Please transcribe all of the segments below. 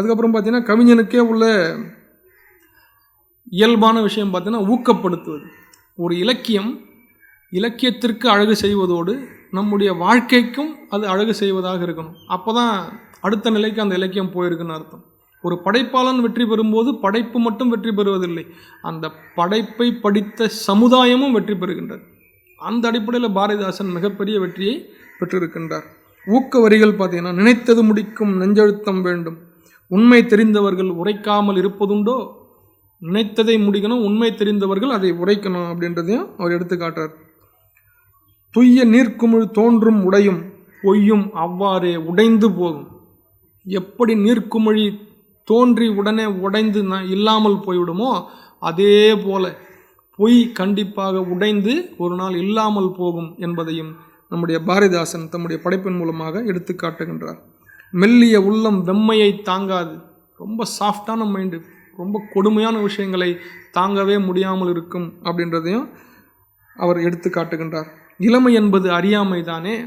அதுக்கப்புறம் பார்த்தீங்கன்னா கவிஞனுக்கே உள்ள இயல்பான விஷயம் பார்த்தீங்கன்னா ஊக்கப்படுத்துவது. ஒரு இலக்கியம் இலக்கியத்திற்கு அழகு செய்வதோடு நம்முடைய வாழ்க்கைக்கும் அது அழகு செய்வதாக இருக்கணும். அப்போ தான் அடுத்த நிலைக்கு அந்த இலக்கியம் போயிருக்குன்னு அர்த்தம். ஒரு படைப்பாளன் வெற்றி பெறும்போது படைப்பு மட்டும் வெற்றி பெறுவதில்லை. அந்த படைப்பை படித்த சமுதாயமும் வெற்றி பெறுகின்றது. அந்த அடிப்படையில் பாரதிதாசன் மிகப்பெரிய வெற்றியை பெற்றிருக்கின்றார். ஊக்க வரிகள் பார்த்தீங்கன்னா நினைத்தது முடிக்கும் நெஞ்செழுத்தம் வேண்டும். உண்மை தெரிந்தவர்கள் உரைக்காமல் இருப்பதுண்டோ? நினைத்ததை முடிக்கணும் உண்மை தெரிந்தவர்கள் அதை உரைக்கணும் அப்படின்றதையும் அவர் எடுத்துக்காட்டார் துய்ய நீர்க்குமிழ் தோன்றும் உடையும் பொய்யும் அவ்வாறே உடைந்து போகும். எப்படி நீர்க்குமிழி தோன்றி உடனே உடைந்து இல்லாமல் போய்விடுமோ அதே போல பொய் கண்டிப்பாக உடைந்து ஒரு நாள் இல்லாமல் போகும் என்பதையும் நம்முடைய பாரதிதாசன் தம்முடைய படைப்பின் மூலமாக எடுத்து காட்டுகின்றார் மெல்லிய உள்ளம் வெம்மையை தாங்காது. ரொம்ப சாஃப்டான மைண்டு ரொம்ப கொடுமையான விஷயங்களை தாங்கவே முடியாமல் இருக்கும் அப்படின்றதையும் அவர் எடுத்து காட்டுகின்றார். இளமை என்பது அறியாமை தானே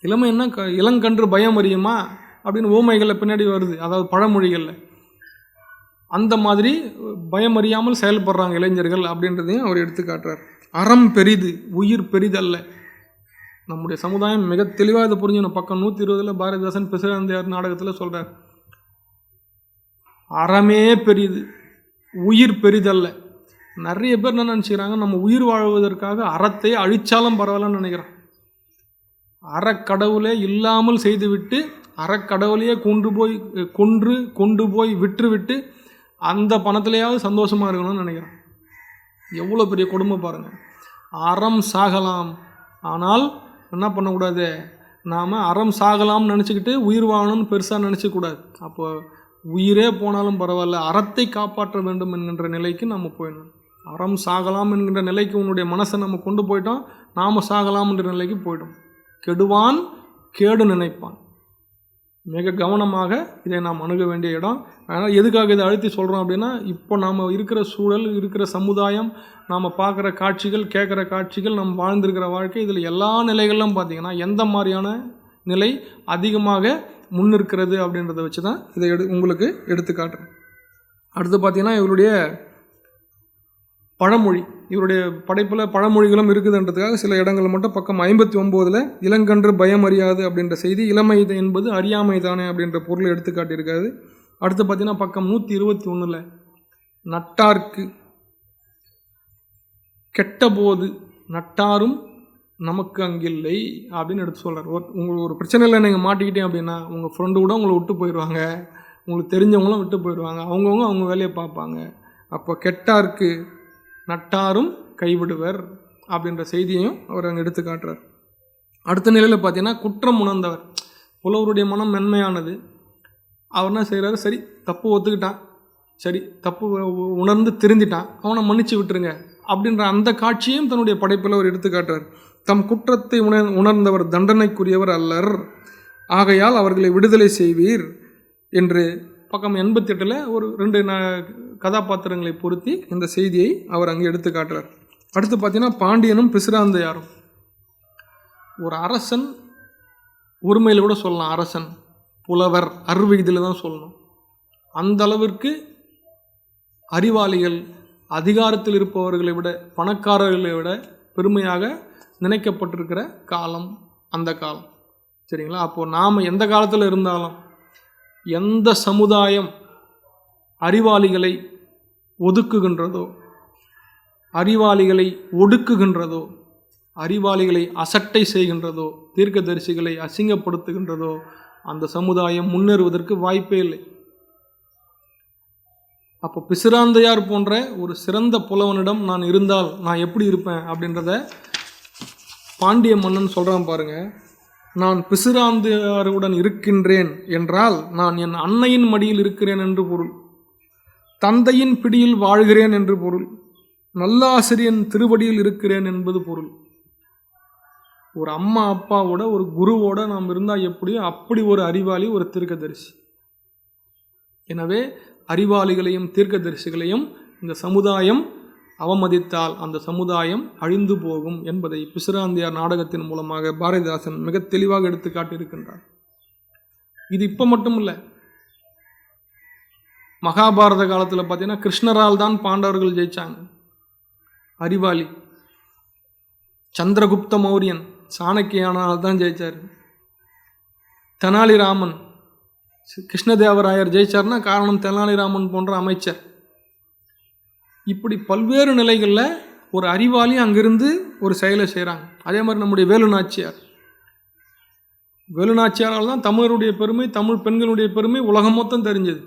இளமை என்ன? க இளங்கன்று பயம் அறியுமா? அப்படின்னு ஓமைகளில் பின்னாடி வருது. அதாவது பழமொழிகளில். அந்த மாதிரி பயம் அறியாமல் செயல்படுறாங்க இளைஞர்கள் அப்படின்றதையும் அவர் எடுத்து காட்டுறார். அறம் பெரிது உயிர் பெரிதல்ல. நம்முடைய சமுதாயம் மிக தெளிவாக இதை புரிஞ்சுக்கணும். பக்கம் நூற்றி இருபதில் பாரதிதாசன் பிசிறாந்தையார் நாடகத்தில் சொல்கிறார் அறமே பெரியது உயிர் பெரிதல்ல. நிறைய பேர் என்ன நினச்சிக்கிறாங்க? நம்ம உயிர் வாழ்வதற்காக அறத்தை அழிச்சாலும் பரவாயில்லன்னு நினைக்கிறான் அறக்கடவுளே இல்லாமல் செய்துவிட்டு அறக்கடவுளையே கொண்டு போய் கொன்று கொண்டு போய் விற்றுவிட்டு அந்த பணத்திலேயாவது சந்தோஷமாக இருக்கணும்னு நினைக்கிறேன் எவ்வளோ பெரிய கொடுமை பாருங்கள் அறம் சாகலாம். ஆனால் என்ன பண்ணக்கூடாது? நாம் அறம் சாகலாம்னு நினச்சிக்கிட்டு உயிர் வாழணும்னு பெருசாக நினச்சிக்கூடாது. அப்போ உயிரே போனாலும் பரவாயில்ல அறத்தை காப்பாற்ற வேண்டும் என்கின்ற நிலைக்கு நம்ம போயிடணும். அறம் சாகலாம் என்கின்ற நிலைக்கு உன்னுடைய மனசை நம்ம கொண்டு போயிட்டோம் நாம் சாகலாம் என்ற நிலைக்கு போயிட்டோம். கெடுவான் கேடு நினைப்பான். மிக கவனமாக இதை நாம் அணுக வேண்டிய இடம். அதனால் எதுக்காக இதை அழுத்தி சொல்கிறோம் அப்படின்னா இப்போ நாம் இருக்கிற சூழல் இருக்கிற சமுதாயம் நாம் பார்க்குற காட்சிகள் கேட்குற காட்சிகள் நம்ம வாழ்ந்திருக்கிற வாழ்க்கை இதில் எல்லா நிலைகளிலும் பார்த்திங்கன்னா எந்த மாதிரியான நிலை அதிகமாக முன்னிருக்கிறது அப்படின்றத வச்சு தான் இதை எடு உங்களுக்கு எடுத்துக்காட்டுறேன். அடுத்து பார்த்திங்கன்னா இவருடைய பழமொழி. இவருடைய படைப்பில் பழமொழிகளும் இருக்குதுன்றதுக்காக சில இடங்கள் மட்டும் பக்கம் ஐம்பத்தி ஒம்போதில் இளங்கன்று பயம் அறியாது அப்படின்ற செய்தி இளமை என்பது அறியாமை தானே அப்படின்ற பொருளை எடுத்துக்காட்டியிருக்காரு. அடுத்து பார்த்தீங்கன்னா பக்கம் நூற்றி இருபத்தி ஒன்றில் நட்டார்க்கு கெட்டபோது நட்டாரும் நமக்கு அங்கில்லை அப்படின்னு எடுத்து சொல்கிறார் ஒரு உங்களுக்கு ஒரு பிரச்சனையில் நீங்கள் மாட்டிக்கிட்டேன் அப்படின்னா உங்கள் ஃப்ரெண்டு கூட உங்களை விட்டு போயிடுவாங்க உங்களுக்கு தெரிஞ்சவங்களும் விட்டு போயிடுவாங்க அவங்கவுங்க அவங்க வேலையை பார்ப்பாங்க. அப்போ கெட்டார்க்கு நட்டாரும் கைவிடுவர் அப்படின்ற செய்தியையும் அவர் அங்கே எடுத்து காட்டுறார். அடுத்த நிலையில் பார்த்தீங்கன்னா குற்றம் உணர்ந்தவர். புலவருடைய மனம் மென்மையானது. அவர் என்ன செய்கிறாரு சரி தப்பு ஒத்துக்கிட்டான். சரி தப்பு உணர்ந்து திருந்திட்டான். அவனை மன்னிச்சு விட்டுருங்க அப்படின்ற அந்த காட்சியும் தன்னுடைய படைப்பில் அவர் எடுத்து காட்டுறார். தம் குற்றத்தை உணர் உணர்ந்தவர் தண்டனைக்குரியவர் அல்லர். ஆகையால் அவர்களை விடுதலை செய்வீர் என்று பக்கம் எண்பத்தி எட்டில் ஒரு ரெண்டு கதாபாத்திரங்களை பொருத்தி இந்த செய்தியை அவர் அங்கே எடுத்து காட்டுறார். அடுத்து பார்த்தீங்கன்னா பாண்டியனும் பிசிராந்தையாரும் ஒரு அரசன் ஒருமையில் கூட சொல்லலாம் அரசன் புலவர் அறுவயதில் தான் சொல்லணும். அந்த அளவிற்கு அறிவாளிகள் அதிகாரத்தில் இருப்பவர்களை விட பணக்காரர்களை விட பெருமையாக நினைக்கப்பட்டிருக்கிற காலம் அந்த காலம். சரிங்களா? அப்போது நாம் எந்த காலத்தில் இருந்தாலும் எந்த சமுதாயம் அறிவாளிகளை ஒதுக்குகின்றதோ? அறிவாளிகளை ஒடுக்குகின்றதோ? அறிவாளிகளை அசட்டை செய்கின்றதோ? தீர்க்கதரிசிகளை அசிங்கப்படுத்துகின்றதோ? அந்த சமுதாயம் முன்னேறுவதற்கு வாய்ப்பே இல்லை. அப்போ பிசிராந்தையார் போன்ற ஒரு சிறந்த புலவனிடம் நான் இருந்தால் நான் எப்படி இருப்பேன் அப்படின்றத பாண்டிய மன்னன் சொல்கிறான் பாருங்க. நான் பிசிராந்தையாருடன் இருக்கின்றேன் என்றால் நான் என் அன்னையின் மடியில் இருக்கிறேன் என்று பொருள். தந்தையின் பிடியில் வாழ்கிறேன் என்று பொருள். நல்லாசிரியன் திருவடியில் இருக்கிறேன் என்பது பொருள். ஒரு அம்மா அப்பாவோட ஒரு குருவோட நாம் இருந்தால் எப்படியோ அப்படி ஒரு அறிவாளி ஒரு தீர்க்கதரிசி. எனவே அறிவாளிகளையும் தீர்க்கதரிசிகளையும் இந்த சமுதாயம் அவமதித்தால் அந்த சமுதாயம் அழிந்து போகும் என்பதை பிசுராந்தியார் நாடகத்தின் மூலமாக பாரதிதாசன் மிக தெளிவாக எடுத்து காட்டியிருக்கின்றார் இது இப்போ மட்டும் இல்லை மகாபாரத காலத்தில் பார்த்தீங்கன்னா கிருஷ்ணரால் தான் பாண்டவர்கள் ஜெயிச்சாங்க. அறிவாளி. சந்திரகுப்த மௌரியன் சாணக்கியானால் தான் ஜெயிச்சார். தெனாலிராமன். கிருஷ்ணதேவராயர் ஜெயிச்சார்னா காரணம் தெனாலிராமன் போன்ற அமைச்சர். இப்படி பல்வேறு நிலைகளில் ஒரு அறிவாளி அங்கிருந்து ஒரு செயலை செய்கிறாங்க அதே மாதிரி நம்முடைய வேலு நாச்சியார். தான் தமிழருடைய பெருமை தமிழ் பெண்களுடைய பெருமை உலகம் மொத்தம் தெரிஞ்சது.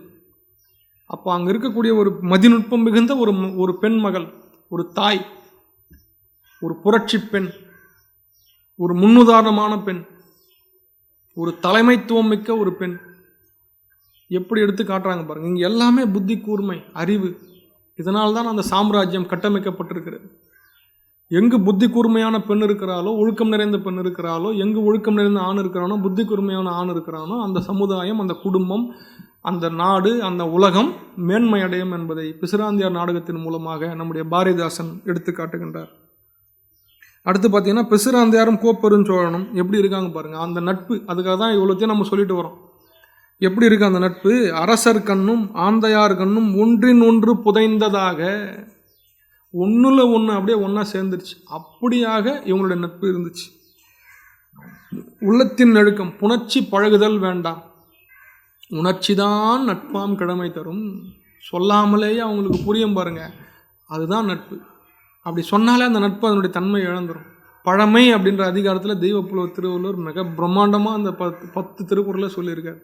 அப்போ அங்கே இருக்கக்கூடிய ஒரு மதிநுட்பம் மிகுந்த ஒரு ஒரு பெண் மகள் ஒரு தாய் ஒரு புரட்சி பெண் ஒரு முன்னுதாரணமான பெண் ஒரு தலைமைத்துவம் மிக்க ஒரு பெண் எப்படி எடுத்து காட்டுறாங்க பாருங்கள் இங்கே எல்லாமே புத்தி கூர்மை அறிவு இதனால் தான் அந்த சாம்ராஜ்யம் கட்டமைக்கப்பட்டிருக்கிறது. எங்கு புத்தி கூர்மையான பெண் இருக்கிறாளோ ஒழுக்கம் நிறைந்த பெண் இருக்கிறாளோ எங்கு ஒழுக்கம் நிறைந்த ஆண் இருக்கிறானோ புத்தி கூர்மையான ஆண் இருக்கிறானோ அந்த சமுதாயம் அந்த குடும்பம் அந்த நாடு அந்த உலகம் மேன்மை அடையும் என்பதை பிசுராந்தியார் நாடகத்தின் மூலமாக நம்முடைய பாரதிதாசன் எடுத்து காட்டுகின்றார். அடுத்து பார்த்தீங்கன்னா கோப்பெரும் கோப்பெருஞ்சோழனும் எப்படி இருக்காங்க பாருங்கள் அந்த நட்பு அதுக்காக தான் இவ்வளோத்தையும் நம்ம சொல்லிட்டு வரோம். எப்படி இருக்குது அந்த நட்பு? அரசர் கண்ணும் ஆந்தையார் கண்ணும் ஒன்றின் ஒன்று புதைந்ததாக ஒன்றில் ஒன்று அப்படியே ஒன்றா சேர்ந்துருச்சு. அப்படியாக இவங்களுடைய நட்பு இருந்துச்சு. உள்ளத்தின் நெழுக்கம் புணர்ச்சி பழகுதல் வேண்டாம். உணர்ச்சிதான் நட்பாம் கிழமை தரும். சொல்லாமலேயே அவங்களுக்கு புரியும் பாருங்கள் அதுதான் நட்பு. அப்படி சொன்னாலே அந்த நட்பு அதனுடைய தன்மை இழந்துடும் பழமை அப்படின்ற அதிகாரத்தில் தெய்வப்புலவர் திருவள்ளுவர் மிக பிரம்மாண்டமாக அந்த பத்து பத்து திருக்குறளை சொல்லியிருக்கார்.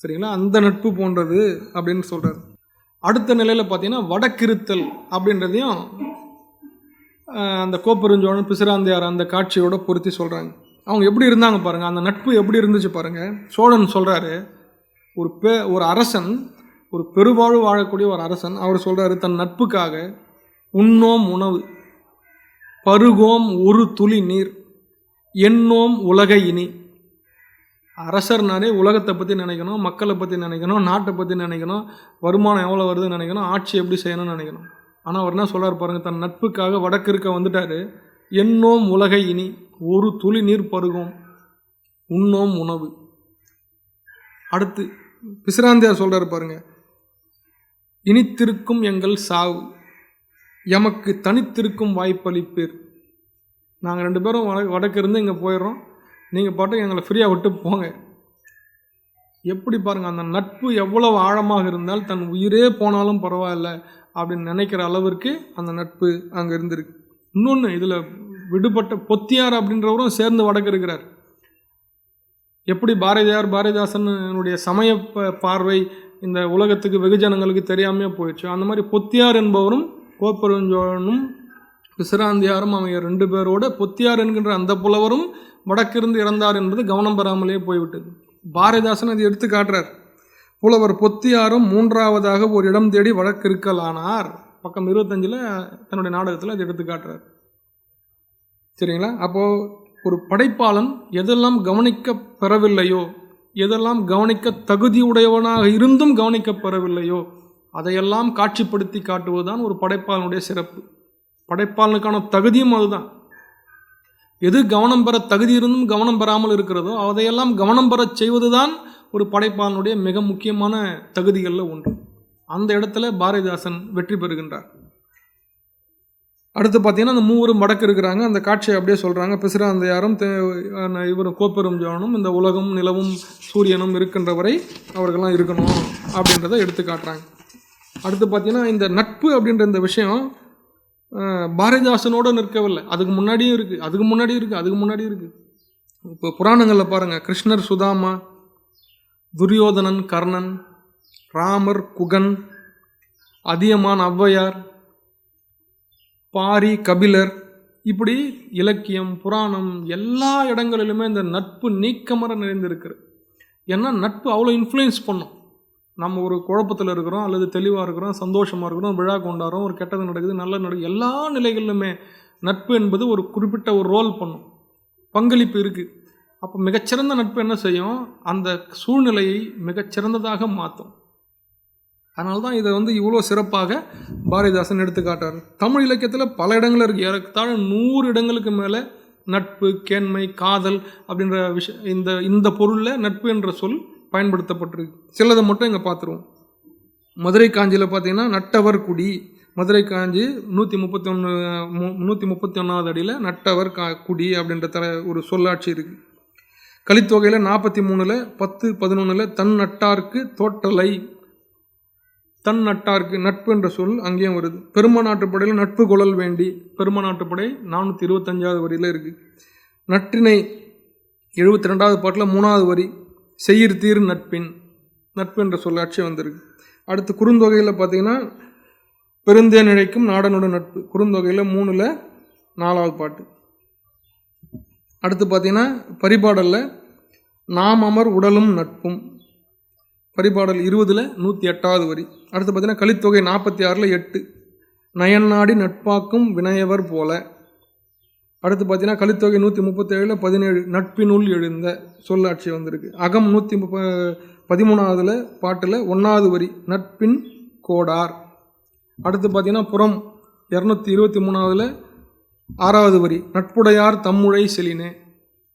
சரிங்களா? அந்த நட்பு போன்றது அப்படின்னு சொல்கிறார் அடுத்த நிலையில் பார்த்தீங்கன்னா வடக்கிருத்தல் அப்படின்றதையும் அந்த கோப்பெருஞ்சோழன் பிசிராந்தையார் அந்த காட்சியோட பொருத்தி சொல்கிறாங்க அவங்க எப்படி இருந்தாங்க பாருங்கள் அந்த நட்பு எப்படி இருந்துச்சு பாருங்கள் சோழன் சொல்கிறாரு ஒரு பெ ஒரு அரசன் ஒரு பெருவாழ்வு வாழக்கூடிய ஒரு அரசன் அவர் சொல்கிறாரு தன் நட்புக்காக உண்ணோம் உணவு பருகோம் ஒரு துளி நீர் எண்ணோம் உலக இனி. அரசர்னாலே உலகத்தை பற்றி நினைக்கணும் மக்களை பற்றி நினைக்கணும் நாட்டை பற்றி நினைக்கணும் வருமானம் எவ்வளோ வருதுன்னு நினைக்கணும் ஆட்சி எப்படி செய்யணும்னு நினைக்கணும். ஆனால் அவர் என்ன சொல்றார் பாருங்கள் தன் நட்புக்காக வடக்கிருக்க வந்துட்டார் எண்ணோம் உலகை இனி ஒரு துளி நீர் பருகும் உண்ணோம் உணவு. அடுத்து பிசிராந்தியார் சொல்கிறார் பாருங்க. இனித்திருக்கும் எங்கள் சாவு. எமக்கு தனித்திருக்கும் வாய்ப்பளிப்பீர். நாங்கள் ரெண்டு பேரும் வட வடக்கு இருந்து இங்கே போயிடுறோம். நீங்கள் பாட்டு எங்களை ஃப்ரீயாக விட்டு போங்க. எப்படி பாருங்கள் அந்த நட்பு எவ்வளவு ஆழமாக இருந்தால் தன் உயிரே போனாலும் பரவாயில்ல அப்படின்னு நினைக்கிற அளவிற்கு அந்த நட்பு அங்கே இருந்திருக்கு. இன்னொன்று இதில் விடுபட்ட பொத்தியார் அப்படின்றவரும் சேர்ந்து வடக்கு இருக்கிறார். எப்படி பாரதியார் பாரதிதாசனுடைய சமய ப- பார்வை இந்த உலகத்துக்கு வெகுஜனங்களுக்கு தெரியாமையே போயிடுச்சு. அந்த மாதிரி பொத்தியார் என்பவரும் கோப்பெருஞ்சோழனும் பிசிராந்தியாரும் அவங்க ரெண்டு பேரோட பொத்தியார் என்கின்ற அந்த புலவரும் வடக்கிருந்து இறந்தார் என்பது கவனம் பெறாமலே போய்விட்டது. பாரதிதாசன் அதை எடுத்து காட்டுறார். புலவர் பொத்தியாரும் மூன்றாவதாக ஒரு இடம் தேடி வழக்கிருக்கலானார் பக்கம் இருபத்தஞ்சில் தன்னுடைய நாடகத்தில் அதை எடுத்து காட்டுறார். சரிங்களா? அப்போது ஒரு படைப்பாளன் எதெல்லாம் கவனிக்க பெறவில்லையோ எதெல்லாம் கவனிக்க தகுதியுடையவனாக இருந்தும் கவனிக்கப் பெறவில்லையோ அதையெல்லாம் காட்சிப்படுத்தி காட்டுவதுதான் ஒரு படைப்பாளனுடைய சிறப்பு. படைப்பாளனுக்கான தகுதியும் அதுதான். எது கவனம் பெற தகுதி இருந்தும் கவனம் பெறாமல் இருக்கிறதோ அதையெல்லாம் கவனம் பெறச் செய்வதுதான் ஒரு படைப்பாளனுடைய மிக முக்கியமான தகுதிகளில் ஒன்று. அந்த இடத்துல பாரதிதாசன் வெற்றி பெறுகின்றார். அடுத்து பார்த்தீங்கன்னா அந்த மூவரும் வடக்கு இருக்கிறாங்க. அந்த காட்சியை அப்படியே சொல்கிறாங்க பிசிராந்தையாரும் தே- இவரும் கோப்பெரும் ஜோனும் இந்த உலகம் நிலவும் சூரியனும் இருக்கின்ற வரை அவர்கள்லாம் இருக்கணும் அப்படின்றத எடுத்து காட்டுறாங்க. அடுத்து பார்த்தீங்கன்னா இந்த நட்பு அப்படின்ற இந்த விஷயம் பாரதிதாசனோடு நிற்கவில்லை. அதுக்கு முன்னாடியும் இருக்குது அதுக்கு முன்னாடியும் இருக்குது அதுக்கு முன்னாடியும் இருக்குது இப்போ புராணங்களில் பாருங்கள் கிருஷ்ணர் சுதாமா துரியோதனன் கர்ணன் ராமர் குகன் அதியமான் ஔவையார் பாரி கபிலர் இப்படி இலக்கியம் புராணம் எல்லா இடங்களிலுமே இந்த நட்பு நீக்கமர நிறைந்திருக்கிறது. ஏன்னா நட்பு அவ்வளோ இன்ஃப்ளூயன்ஸ் பண்ணும். நம்ம ஒரு குழப்பத்தில் இருக்கிறோம் அல்லது தெளிவாக இருக்கிறோம் சந்தோஷமாக இருக்கிறோம் விழா கொண்டாடுறோம் ஒரு கெட்டது நடக்குது நல்லது நடக்குது எல்லா நிலைகளிலுமே நட்பு என்பது ஒரு குறிப்பிட்ட ஒரு ரோல் பண்ணும். பங்களிப்பு இருக்குது அப்போ மிகச்சிறந்த நட்பு என்ன செய்யும்? அந்த சூழ்நிலையை மிகச்சிறந்ததாக மாற்றும் அதனால தான் இதை வந்து இவ்வளோ சிறப்பாக பாரதிதாசன் எடுத்துக்காட்டார். தமிழ் இலக்கியத்தில் பல இடங்கள் இருக்குது ஏறத்தாழ நூறு இடங்களுக்கு மேலே நட்பு கேண்மை காதல் அப்படின்ற விஷ இந்த இந்த பொருளில் நட்பு என்ற சொல் பயன்படுத்தப்பட்டிருக்கு. சிலதை மட்டும் இங்கே பார்த்துருவோம் மதுரை காஞ்சியில் பார்த்தீங்கன்னா நட்டவர் குடி. மதுரை காஞ்சி நூற்றி முப்பத்தி ஒன்று நூற்றி முப்பத்தி ஒன்றாவது அடியில் நட்டவர் கா குடி அப்படின்ற தர ஒரு சொல்லாட்சி இருக்குது கலித்தொகையில் நாற்பத்தி மூணில் பத்து பதினொன்றில் தன் நட்டார்க்கு தோட்டலை தன் நட்டார்க்கு நட்பு என்ற சொல் அங்கேயும் வருது. பெரும நாட்டுப்படையில் நட்பு குழல் வேண்டி பெரும நாட்டுப்படை நானூற்றி இருபத்தஞ்சாவது வரியில் இருக்குது நற்றினை எழுபத்தி ரெண்டாவது பாட்டில் மூணாவது வரி செயிர் தீர் நட்பின் நட்பு என்ற சொல் சொல்லாட்சி வந்திருக்கு. அடுத்து குறுந்தொகையில் பார்த்தீங்கன்னா பெருந்தேன் இழைக்கும் நாடனோட நட்பு குறுந்தொகையில் மூணில் நாலாவது பாட்டு. அடுத்து பார்த்தீங்கன்னா பரிபாடலில் நாம் அமர் உடலும் நட்பும் பரிபாடல் இருபதில் நூற்றி எட்டாவது வரி. அடுத்து பார்த்தீங்கன்னா கலித்தொகை நாற்பத்தி ஆறில் எட்டு. நயன்னாடி நட்பாக்கும் வினயவர் போல. அடுத்து பார்த்தீங்கன்னா கலித்தொகை நூற்றி முப்பத்தேழில் பதினேழு நட்பினுள் எழுந்த சொல்லாட்சி வந்திருக்கு. அகம் நூற்றி முப்ப பதிமூணாவதுல பாட்டில் ஒன்றாவது வரி நட்பின் கோடார். அடுத்து பார்த்தீங்கன்னா புறம் இரநூத்தி இருபத்தி மூணாவதில் ஆறாவது வரி நட்புடையார் தம்முழை செலினே.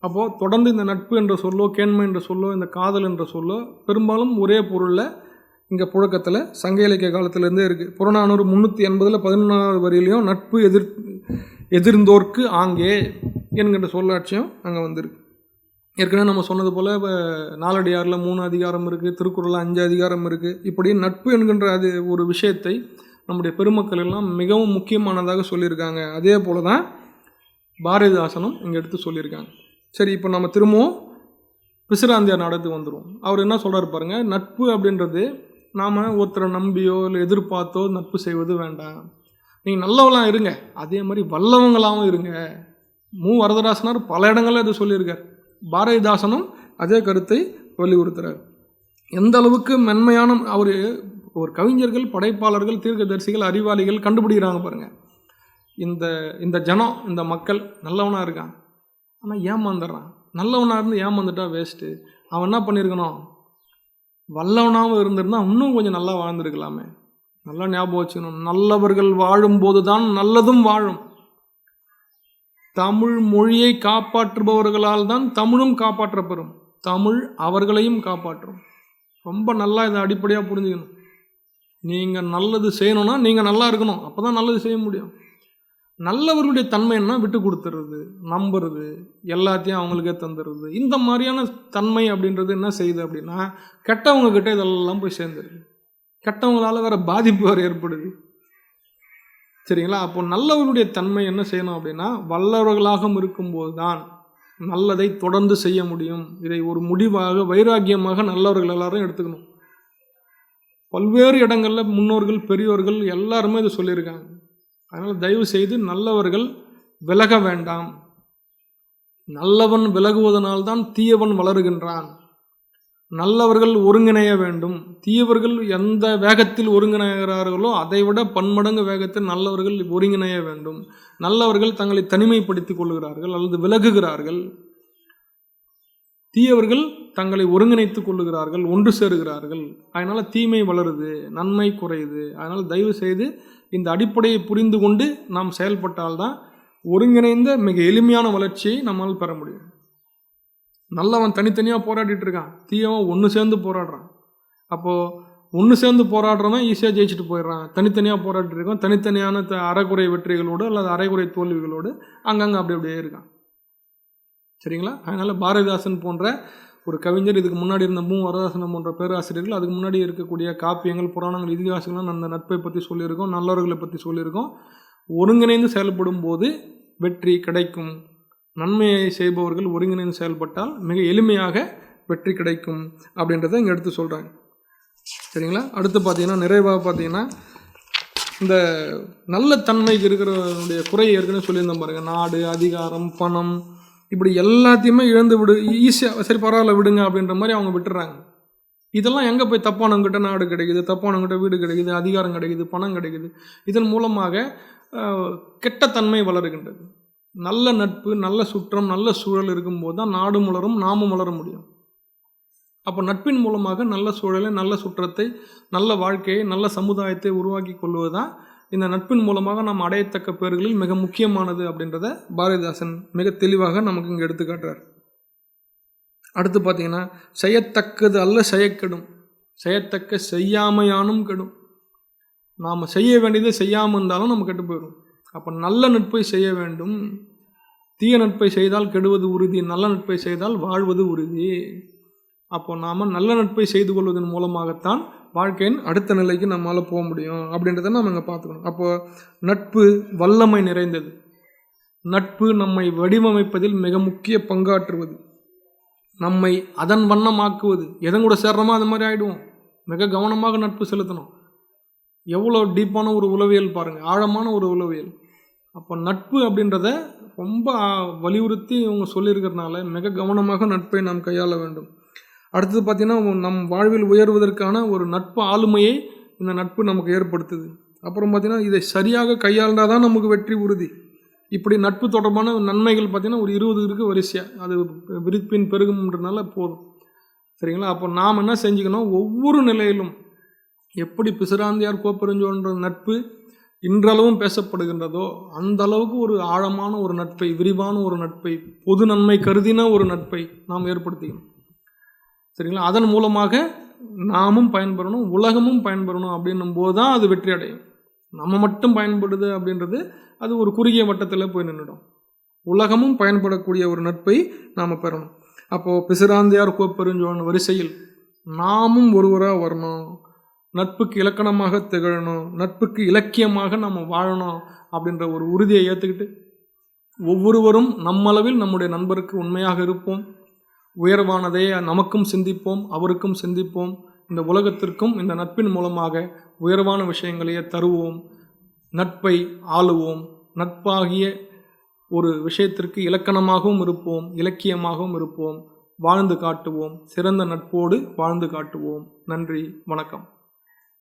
அப்போது தொடர்ந்து இந்த நட்பு என்ற சொல்லோ கேண்மை என்ற சொல்லோ இந்த காதல் என்ற சொல்லோ பெரும்பாலும் ஒரே பொருளில் இங்கே புழக்கத்தில் சங்க இலக்கிய காலத்திலேருந்தே இருக்குது புறநானூறு முந்நூற்றி எண்பதில் பதினொன்றாவது வரியிலையும் நட்பு எதிர் எதிர்ந்தோர்க்கு ஆங்கே என்கின்ற சொல்லாட்சியம் அங்கே வந்திருக்கு. ஏற்கனவே நம்ம சொன்னது போல் இப்போ நாலடியாரில் மூணு அதிகாரம் இருக்குது திருக்குறளில் அஞ்சு அதிகாரம் இருக்குது இப்படி நட்பு என்கின்ற அது ஒரு விஷயத்தை நம்முடைய பெருமக்கள் எல்லாம் மிகவும் முக்கியமானதாக சொல்லியிருக்காங்க. அதே போல் தான் பாரதிதாசனும் இங்கே எடுத்து சொல்லியிருக்காங்க. சரி இப்போ நம்ம திரும்பவும் பிசிராந்தியார் நாடகத்துக்கு வந்துடும் அவர் என்ன சொல்கிறார் பாருங்கள் நட்பு அப்படின்றது நாம் ஒருத்தரை நம்பியோ இல்லை எதிர்பார்த்தோ நட்பு செய்வது வேண்டாம். நீங்கள் நல்லவங்களாம் இருங்க அதே மாதிரி வல்லவங்களாகவும் இருங்க. மு. வரதராசனார் பல இடங்களில் இதை சொல்லியிருக்கார். பாரதிதாசனும் அதே கருத்தை வலியுறுத்துறார். எந்த அளவுக்கு மென்மையான அவர் ஒரு கவிஞர்கள் படைப்பாளர்கள் தீர்க்கதரிசிகள் அறிவாளிகள் கண்டுபிடிக்கிறாங்க பாருங்கள் இந்த இந்த ஜனம் இந்த மக்கள் நல்லவனாக இருக்கான் ஆனால் ஏமாந்துடுறான் நல்லவனாக இருந்து ஏமாந்துட்டா வேஸ்ட்டு அவன் என்ன பண்ணியிருக்கணும் வல்லவனாகவும் இருந்திருந்தால் இன்னும் கொஞ்சம் நல்லா வாழ்ந்துருக்கலாமே. நல்லா ஞாபகம் வச்சுக்கணும். நல்லவர்கள் வாழும்போது தான் நல்லதும் வாழும். தமிழ் மொழியை காப்பாற்றுபவர்களால் தான் தமிழும் காப்பாற்றப்பெறும் தமிழ் அவர்களையும் காப்பாற்றும். ரொம்ப நல்லா இதை அடிப்படையாக புரிஞ்சுக்கணும். நீங்கள் நல்லது செய்யணும்னா நீங்கள் நல்லா இருக்கணும். அப்போ தான் நல்லது செய்ய முடியும். நல்லவர்களுடைய தன்மைன்னா விட்டு கொடுத்துறது நம்புறது எல்லாத்தையும் அவங்களுக்கே தந்துடுறது இந்த மாதிரியான தன்மை அப்படின்றது என்ன செய்யுது அப்படின்னா கெட்டவங்க கிட்ட இதெல்லாம் போய் சேர்ந்துருது. கெட்டவங்களால வேற பாதிப்பு வேறு ஏற்படுது. சரிங்களா? அப்போ நல்லவர்களுடைய தன்மை என்ன செய்யணும் அப்படின்னா வல்லவர்களாகவும் இருக்கும்போது தான் நல்லதை தொடர்ந்து செய்ய முடியும். இதை ஒரு முடிவாக வைராக்கியமாக நல்லவர்கள் எல்லாரும் எடுத்துக்கணும். பல்வேறு இடங்களில் முன்னோர்கள் பெரியோர்கள் எல்லாருமே இதை சொல்லியிருக்காங்க. அதனால் தயவு செய்து நல்லவர்கள் விலக வேண்டாம். நல்லவன் விலகுவதனால்தான் தீயவன் வளருகின்றான். நல்லவர்கள் ஒருங்கிணைய வேண்டும். தீயவர்கள் எந்த வேகத்தில் ஒருங்கிணைகிறார்களோ அதைவிட பன்மடங்கு வேகத்தில் நல்லவர்கள் ஒருங்கிணைய வேண்டும். நல்லவர்கள் தங்களை தனிமைப்படுத்திக் கொள்கிறார்கள் அல்லது விலகுகிறார்கள். தீயவர்கள் தங்களை ஒருங்கிணைத்துக் கொள்ளுகிறார்கள் ஒன்று சேருகிறார்கள். அதனால் தீமை வளருது நன்மை குறையுது. அதனால் தயவு செய்து இந்த அடிப்படையை புரிந்து கொண்டு நாம் செயல்பட்டால்தான் ஒருங்கிணைந்த மிக எளிமையான வளர்ச்சியை நம்மால் பெற முடியும். நல்லவன் தனித்தனியாக போராடிட்டு இருக்கான். தீயவன் ஒன்று சேர்ந்து போராடுறான். அப்போது ஒன்று சேர்ந்து போராடுறவன் ஈஸியாக ஜெயிச்சுட்டு போயிடுறான். தனித்தனியாக போராடிட்டு இருக்கான் தனித்தனியான த அறகுறை வெற்றிகளோடு அல்லது அரைகுறை தோல்விகளோடு அங்கங்கே அப்படி அப்படியே இருக்கான். சரிங்களா? அதனால் பாரதிதாசன் போன்ற ஒரு கவிஞர் இதுக்கு முன்னாடி இருந்த மூ. வரதாசனம் போன்ற பேராசிரியர்கள் அதுக்கு முன்னாடி இருக்கக்கூடிய காப்பியங்கள் புராணங்கள் இதிகாசங்கள்லாம் அந்த நட்பை பற்றி சொல்லியிருக்கோம் நல்லவர்களை பற்றி சொல்லியிருக்கோம். ஒருங்கிணைந்து செயல்படும் போது வெற்றி கிடைக்கும். நன்மையை செய்பவர்கள் ஒருங்கிணைந்து செயல்பட்டால் மிக எளிமையாக வெற்றி கிடைக்கும் அப்படின்றத இங்கே எடுத்து சொல்கிறாங்க சரிங்களா? அடுத்து பார்த்தீங்கன்னா நிறைவாக பார்த்தீங்கன்னா இந்த நல்ல தன்மைக்கு இருக்கிறவனுடைய குறை ஏற்கனவே சொல்லியிருந்தேன் பாருங்கள் நாடு அதிகாரம் பணம் இப்படி எல்லாத்தையுமே இழந்து விடு ஈஸியாக சரி பரவாயில்ல விடுங்க அப்படின்ற மாதிரி அவங்க விட்டுறாங்க. இதெல்லாம் எங்கே போய் தப்பானவங்கிட்ட நாடு கிடைக்குது தப்பானவங்கிட்ட வீடு கிடைக்குது அதிகாரம் கிடைக்குது பணம் கிடைக்குது. இதன் மூலமாக கெட்டத்தன்மை கெட்ட தன்மை வளருகின்றது. நல்ல நட்பு நல்ல சுற்றம் நல்ல சூழல் இருக்கும்போது தான் நாடு மலரும் நாமும் வளர முடியும். அப்போ நட்பின் மூலமாக நல்ல சூழலை நல்ல சுற்றத்தை நல்ல வாழ்க்கையை நல்ல சமுதாயத்தை உருவாக்கி கொள்வது தான் இந்த நட்பின் மூலமாக நாம் அடையத்தக்க பேர்களில் மிக முக்கியமானது அப்படின்றத பாரதிதாசன் மிக தெளிவாக நமக்கு இங்கே எடுத்துக்காட்டுறார். அடுத்து பார்த்தீங்கன்னா செய்யத்தக்கது அல்ல செய்யக்கெடும். செய்யத்தக்க செய்யாமையானும் கெடும். நாம் செய்ய வேண்டியதை செய்யாமல் இருந்தாலும் நம்ம கெட்டு போயிடும் அப்போ நல்ல நட்பை செய்ய வேண்டும். தீய நட்பை செய்தால் கெடுவது உறுதி நல்ல நட்பை செய்தால் வாழ்வது உறுதி. அப்போ நாம் நல்ல நட்பை செய்து கொள்வதன் மூலமாகத்தான் வாழ்க்கையின் அடுத்த நிலைக்கு நம்மளால் போக முடியும் அப்படின்றத நம்ம இங்கே பார்த்துக்கணும். அப்போ நட்பு வல்லமை நிறைந்தது. நட்பு நம்மை வடிவமைப்பதில் மிக முக்கிய பங்காற்றுவது. நம்மை அதன் வண்ணமாக்குவது. எதன் கூட சேர்றோமோ அது மாதிரி ஆகிடுவோம் மிக கவனமாக நட்பு செலுத்தணும். எவ்வளோ டீப்பான ஒரு உளவியல் பாருங்கள் ஆழமான ஒரு உளவியல். அப்போ நட்பு அப்படின்றத ரொம்ப வலியுறுத்தி இவங்க சொல்லியிருக்கிறதுனால மிக கவனமாக நட்பை நாம் கையாள வேண்டும். அடுத்தது பார்த்திங்கன்னா நம் வாழ்வில் உயர்வதற்கான ஒரு நட்பு ஆளுமையை இந்த நட்பு நமக்கு ஏற்படுத்துது. அப்புறம் பார்த்திங்கன்னா இதை சரியாக கையாண்டால் தான் நமக்கு வெற்றி உறுதி. இப்படி நட்பு தொடர்பான நன்மைகள் பார்த்திங்கன்னா ஒரு இருபது இருக்குது வரிசையாக அது விருப்பின் பெருகும்ன்றனால போதும். சரிங்களா? அப்போ நாம் என்ன செஞ்சுக்கணும்? ஒவ்வொரு நிலையிலும் எப்படி பிசிராந்தியார் கோப்பெருஞ்சோன்ற நட்பு இன்றளவும் பேசப்படுகின்றதோ அந்த அளவுக்கு ஒரு ஆழமான ஒரு நட்பை விரிவான ஒரு நட்பை பொது நன்மை கருதின ஒரு நட்பை நாம் ஏற்படுத்திக்கணும். சரிங்களா? அதன் மூலமாக நாமும் பயன்பெறணும் உலகமும் பயன்பெறணும் அப்படின்னும் போது தான் அது வெற்றி அடையும். நம்ம மட்டும் பயன்படுது அப்படின்றது அது ஒரு குறுகிய வட்டத்தில் போய் நின்றுடும் உலகமும் பயன்படக்கூடிய ஒரு நட்பை நாம் பெறணும். அப்போது பிசிராந்தியார் கோப்பெருஞ்சோழன் வரிசையில் நாமும் ஒருவராக வரணும். நட்புக்கு இலக்கணமாக திகழணும். நட்புக்கு இலக்கியமாக நம்ம வாழணும். அப்படின்ற ஒரு உறுதியை ஏற்றுக்கிட்டு ஒவ்வொருவரும் நம்மளவில் நம்முடைய நண்பருக்கு உண்மையாக இருப்போம். உயர்வானதை நமக்கும் சிந்திப்போம் அவருக்கும் சிந்திப்போம். இந்த உலகத்திற்கும் இந்த நட்பின் மூலமாக உயர்வான விஷயங்களையே தருவோம். நட்பை ஆளுவோம். நட்பாகிய ஒரு விஷயத்திற்கு இலக்கணமாகவும் இருப்போம் இலக்கியமாகவும் இருப்போம். வாழ்ந்து காட்டுவோம். சிறந்த நட்போடு வாழ்ந்து காட்டுவோம். நன்றி வணக்கம்.